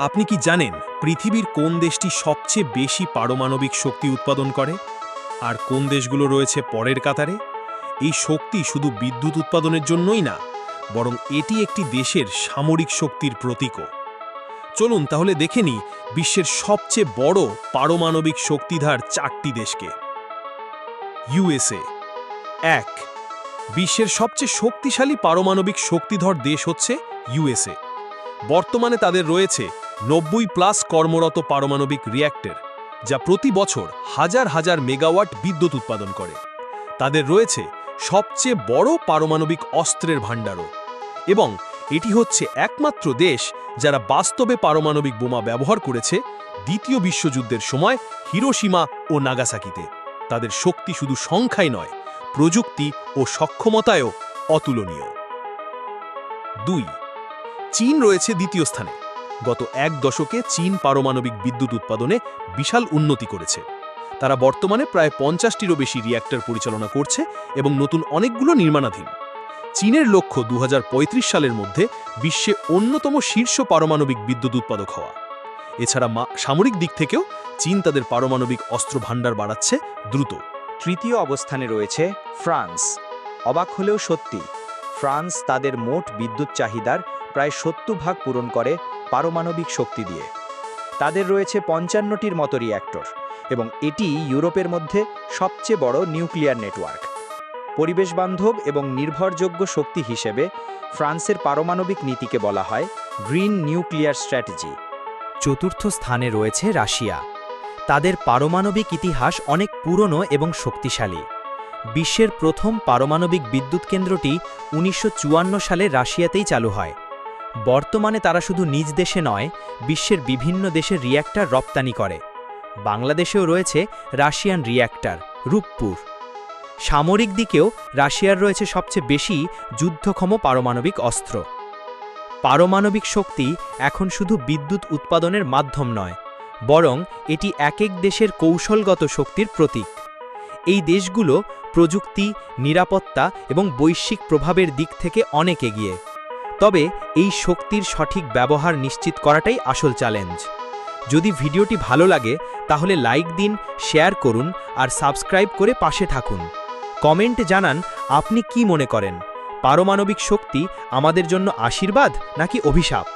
আপনি কি জানেন পৃথিবীর কোন দেশটি সবচেয়ে বেশি পারমাণবিক শক্তি উৎপাদন করে? আর কোন দেশগুলো রয়েছে পরের কাতারে? এই শক্তি শুধু বিদ্যুৎ উৎপাদনের জন্যই না, বরং এটি একটি দেশের সামরিক শক্তির প্রতীকও। চলুন তাহলে দেখে নিই বিশ্বের সবচেয়ে বড় পারমাণবিক শক্তিধার চারটি দেশকে। ইউএসএ। এক, বিশ্বের সবচেয়ে শক্তিশালী পারমাণবিক শক্তিধর দেশ হচ্ছে ইউএসএ। বর্তমানে তাদের রয়েছে নব্বই প্লাস কর্মরত পারমাণবিক রিয়্যাক্টর যা প্রতি বছর হাজার হাজার মেগাওয়াট বিদ্যুৎ উৎপাদন করে। তাদের রয়েছে সবচেয়ে বড় পারমাণবিক অস্ত্রের ভাণ্ডারও। এবং এটি হচ্ছে একমাত্র দেশ যারা বাস্তবে পারমাণবিক বোমা ব্যবহার করেছে দ্বিতীয় বিশ্বযুদ্ধের সময় হিরোসীমা ও নাগাসাকিতে। তাদের শক্তি শুধু সংখ্যায় নয়, প্রযুক্তি ও সক্ষমতায়ও অতুলনীয়। দুই, চীন রয়েছে দ্বিতীয় স্থানে। গত এক দশকে চীন পারমাণবিক বিদ্যুৎ উৎপাদনে বিশাল উন্নতি করেছে। তারা বর্তমানে প্রায় পঞ্চাশটিরও বেশি রিয়্যাক্টর পরিচালনা করছে এবং নতুন অনেকগুলো নির্মাণাধীন। চীনের লক্ষ্য দু হাজার পঁয়ত্রিশ সালের মধ্যে বিশ্বে অন্যতম শীর্ষ পারমাণবিক বিদ্যুৎ উৎপাদক হওয়া। এছাড়া সামরিক দিক থেকেও চীন তাদের পারমাণবিক অস্ত্র ভাণ্ডার বাড়াচ্ছে দ্রুত। তৃতীয় অবস্থানে রয়েছে ফ্রান্স। অবাক হলেও সত্যি, ফ্রান্স তাদের মোট বিদ্যুৎ চাহিদার প্রায় সত্তর ভাগ পূরণ করে পারমাণবিক শক্তি দিয়ে। তাদের রয়েছে পঞ্চান্নটির মতো রিয়্যাক্টর এবং এটি ইউরোপের মধ্যে সবচেয়ে বড় নিউক্লিয়ার নেটওয়ার্ক। পরিবেশ বান্ধব এবং নির্ভরযোগ্য শক্তি হিসেবে ফ্রান্সের পারমাণবিক নীতিকে বলা হয় গ্রিন নিউক্লিয়ার স্ট্র্যাটেজি। চতুর্থ স্থানে রয়েছে রাশিয়া। তাদের পারমাণবিক ইতিহাস অনেক পুরনো এবং শক্তিশালী। বিশ্বের প্রথম পারমাণবিক বিদ্যুৎ কেন্দ্রটি উনিশশো চুয়ান্ন সালে রাশিয়াতেই চালু হয়। বর্তমানে তারা শুধু নিজ দেশে নয়, বিশ্বের বিভিন্ন দেশে রিয়্যাক্টর রপ্তানি করে। বাংলাদেশেও রয়েছে রাশিয়ান রিয়্যাক্টর রূপপুর। সামরিক দিকেও রাশিয়ার রয়েছে সবচেয়ে বেশি যুদ্ধক্ষম পারমাণবিক অস্ত্র। পারমাণবিক শক্তি এখন শুধু বিদ্যুৎ উৎপাদনের মাধ্যম নয়, বরং এটি এক এক দেশের কৌশলগত শক্তির প্রতীক। এই দেশগুলো প্রযুক্তি, নিরাপত্তা এবং বৈশ্বিক প্রভাবের দিক থেকে অনেক এগিয়ে। তবে এই শক্তির সঠিক ব্যবহার নিশ্চিত করাটাই আসল চ্যালেঞ্জ। যদি ভিডিওটি ভালো লাগে, তাহলে লাইক দিন, শেয়ার করুন আর সাবস্ক্রাইব করে পাশে থাকুন। কমেন্টে জানান আপনি কি মনে করেন? পারমাণবিক শক্তি আমাদের জন্য আশীর্বাদ নাকি অভিশাপ?